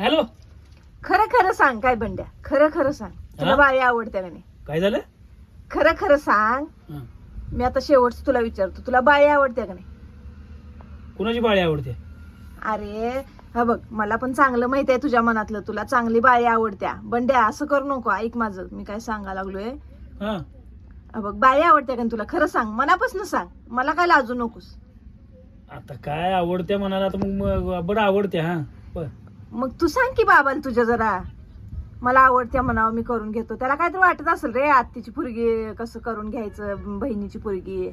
Hello. खरं खरं सांग काय बंड्या? खरं खरं सांग. तुला हा? बाळी आवडते का नाही? काय झालं? खरं खरं सांग. हं. मी आता शेवटच तुला विचारतो. तुला बाळी आवडते का नाही? कुणाची बाळी आवडते? अरे हा बघ मला पण चांगलं माहीत आहे तुझ्या मनातलं. तुला चांगली बाळी आवडत्या. बंड्या असं करू नको. ऐक माझं. मी काय सांगा लागलोय? हा. हा बघ बाळी आवडते का नाही तुला? खरं सांग. मनापासून सांग. मला काय लाजू नकोस. आता काय आवडते म्हणाला तर मग मग बरं आवडते हा. बर. मग तू सांग की बाबाला तुझ्या जरा. मला आवडत्या म्हणावं मी करून घेतो. त्याला काहीतरी वाटत असेल रे आत्तीची पुरगी कसं करून घ्यायचं बहिणीची पुरगी.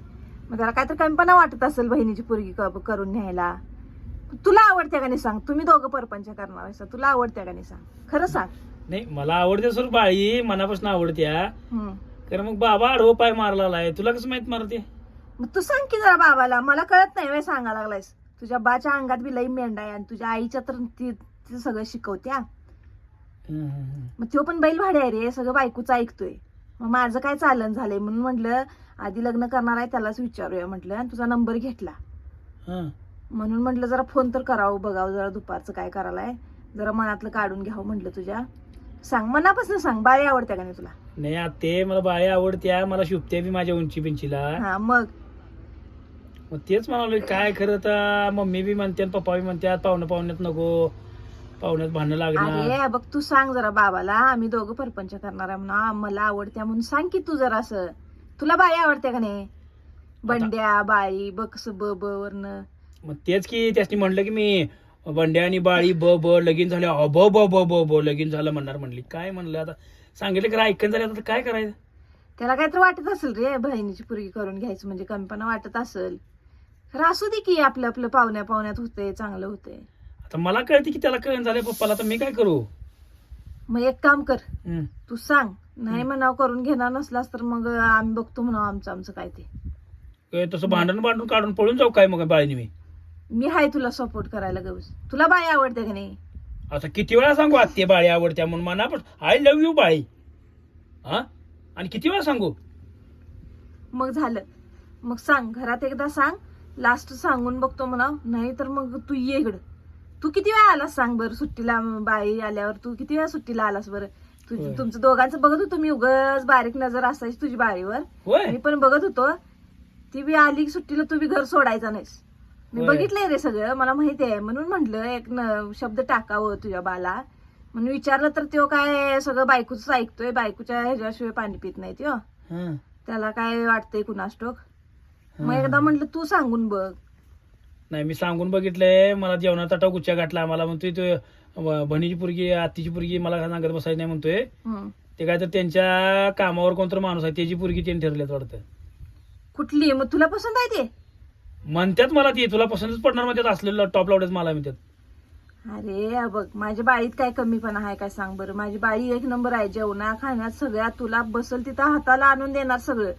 मग त्याला काहीतरी कल्पना वाटत असेल बहिणीची पुरगी करून न्यायला. तुला आवडत्या का नाही सांग. तुम्ही दोघं परपंच करणार आहेसा. तुला आवडत्या का नाही सांग. खरं सांग. नाही मला आवडते सर बाळी मनापासून आवडत्या. कारण मग बाबा आडवं पाय मारला आहे तुला कसं माहीत मारते? मग तू सांग की जरा बाबाला. मला कळत नाही सांगा लागलायस. तुझ्या बाच्या अंगात बी लई मेंढा आहे आणि तुझ्या आईच्या तर ती ती सगळं शिकवत्या. मग तो पण बैल भाडे आहे रे सगळं बायकोचं ऐकतोय. मग माझं काय चालन झालंय? म्हणून म्हटलं आधी लग्न करणार आहे त्यालाच विचारूया म्हटलं आणि तुझा नंबर घेतला. म्हणून म्हटलं जरा फोन तर करावं बघावं जरा दुपारचं काय करायलाय. जरा मनातलं काढून घ्यावं म्हटलं तुझ्या. सांग मनापासून सांग बाळी आवडत्या का नाही तुला? नाही आते मला बाळी आवडत्या मला शुभत्या बी माझ्या उंची बिंचीला. हा मग? मग तेच म्हणालो काय खरं तर मम्मी बी म्हणते पप्पा बी म्हणतात पाहुणं पाहुण्यात नको. पाहुण्यात भांडणं लागणार. अरे बघ तू सांग जरा बाबाला आम्ही दोघं परपंच करणार आहे म्हणा. मला आवडत्या म्हणून सांग की तू जरा असं. तुला बाळी आवडत्या का नाही? बंड्या बाळी बघ कसं ब ब वरनं. मग तेच की त्यासनी म्हणलं की मी बंड्या आणि बाळी ब ब लगीन झाले अ, ब ब ब ब लगीन झालं म्हणणार म्हणली. काय म्हणलं आता? सांगितलं की ऐकन झालं आता काय करायचं? त्याला काहीतरी वाटत असेल रे बहिणीची पुरगी करून घ्यायचं म्हणजे कमीपणा वाटत असेल. खरं असू दे की आपलं आपलं पाहुण्या पाहुण्यात होते चांगलं होते आता मला कळते की त्याला कळण झालंय पप्पाला तर मी काय करू? मग एक काम कर. तू सांग नाही म्हणाव करून घेणार नसलास तर मग आम्ही बघतो म्हणावं आमचं आमचं काय ते. काय तसं भांडण भांडून काढून पळून जाऊ काय मग बाळीने मी? मी हाय तुला सपोर्ट करायला गवस तुला बाई आवडते का नाही? आता किती वेळा सांगू आत्ते बाळी आवडत्या म्हणून? मना पण आय लव्ह यू बाळी हा? आणि किती वेळा सांगू? मग झालं. मग सांग घरात एकदा सांग लास्ट सांगून बघतो म्हणा नाही तर मग तू ये इकडं. तू किती वेळा आलास सांग बरं सुट्टीला बाई आल्यावर? तू किती वेळा सुट्टीला आलास बरं? तुझ होय. तुमचं दोघांचं बघत होतो मी उगच बारीक नजर असायची तुझी बाळीवर. होय. मी पण बघत होतो. ती बी आली की सुट्टीला तू बी घर सोडायचा नाहीस. मी होय. बघितलंय रे सगळं. मला माहिती आहे. म्हणून म्हंटल एक न- शब्द टाकावं तुझ्या बाला. म्हणून विचारलं तर तो काय सगळं बायकोच ऐकतोय. बायकोच्या ह्याच्याशिवाय पाणी पित नाही हं. त्याला काय वाटतंय कुणाष्टोक मग हं. एकदा म्हंटल तू सांगून बघ. नाही मी सांगून बघितलंय मला जेवणाचा टाक गुच्च्या गाठला मला म्हणतोय तो बहिणीची पुरगी आत्तीची पुरगी मला सांगत बसायची नाही म्हणतोय. ते काय तर त्यांच्या कामावर कोणतर माणूस आहे त्याची पुरगी त्यांनी ठरल्यात वाटतं. कुठली? मग तुला पसंत आहे ते? म्हणतात मला ती तुला पसंतच पडणार म्हणतात असलेलं टॉप लावडेच मला म्हणतात. अरे बघ माझ्या बाईत काय कमीपणा आहे काय सांग बरं. माझी बाई एक नंबर आहे जेवणा खाण्यात सगळ्यात तुला बसल तिथं हाताला आणून देणार सगळं.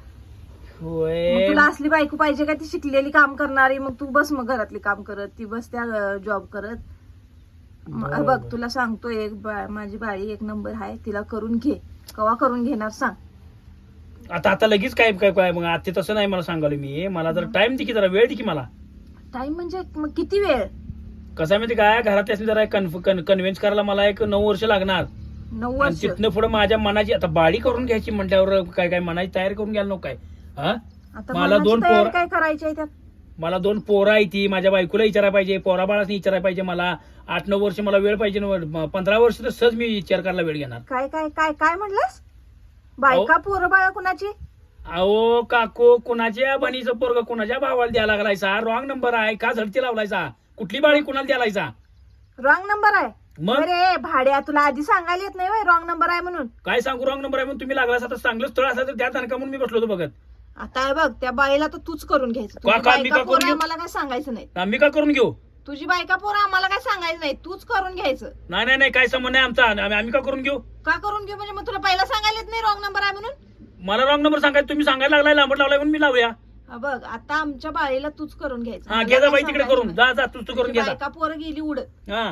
मग होय तुला असली बायको पाहिजे का ती शिकलेली काम करणारी. मग तू बस मग घरातली काम करत. ती बस त्या जॉब करत. म- बघ. तुला सांगतो एक बा- माझी बाई एक नंबर आहे तिला करून घे. कवा करून घेणार सांग. आता आता लगेच काय काय काय? मग आता तसं नाही मला सांगालो मी. मला जरा टाइम दे की जरा. वेळ दे की मला. टाइम म्हणजे मग किती वेळ? कसं आहे माहिती काय घरात त्यासनी जरा कन्व्हिन्स करायला मला एक नऊ वर्ष लागणार. नऊ आणि वर्ष? तिथनं पुढे माझ्या मनाची आता बाडी करून घ्यायची म्हटल्यावर काय काय मनाची तयारी करून घ्यायला नको काय. हा? आता मला मनाची दोन तयारी पोर- काय करायची आहे त्यात? मला दोन पोरं आहे ती. माझ्या बायकोला विचारायला पाहिजे पोरा बाळासनी विचारायला पाहिजे मला. आठ नऊ वर्ष मला वेळ पाहिजे ना पंधरा वर्ष तर सहज मी विचार करायला वेळ घेणार. काय काय काय काय म्हटलंस बायका पोरं बाळा कुणाची? अहो काको कुणाच्या बनीचं पोरग कुणाच्या भावाला द्यायला लागलायचा रॉंग नंबर आहे. का झडती लावलायचा कुठली बाळी कुणाला द्यालायचा रॉंग नंबर आहे. मग? अरे भाड्या तुला आधी सांगायला येत नाही रॉंग नंबर आहे म्हणून. काय सांगू? रॉंग नंबर आहे म्हणून तुम्ही लागला आता चांगलं स्थळ असलं तर त्या तनका म्हणून मी बसलो होतो बघत. आता हे बघ त्या बाईला तर तूच करून घ्यायचं. तुझी का- का- मी बायका का करून पोरं घेऊ? आम्हाला काय सांगायचं नाही आम्ही का करून घेऊ? तुझी बायका पोरं आम्हाला काय सांगायचं नाही तूच करून घ्यायचं. नाही नाही नाही काय संबंध नाही आमचा. आम्ही आम्ही का करून घेऊ? का करून घेऊ? म्हणजे मग तुला पहिला सांगायला येत नाही रॉंग नंबर आहे म्हणून? मला रॉंग नंबर सांगायचं तुम्ही सांगायला लागलाय लांबट लावलाय म्हणून मी लावूया. हा बघ आता आमच्या बाईला तूच करून घ्यायचं. हा मला घे जा काय बाई तिकडे सांगायचं करून. नाही. जा जा तू तू करून तुझी घे जा. बायका पोरं गेली उड हा.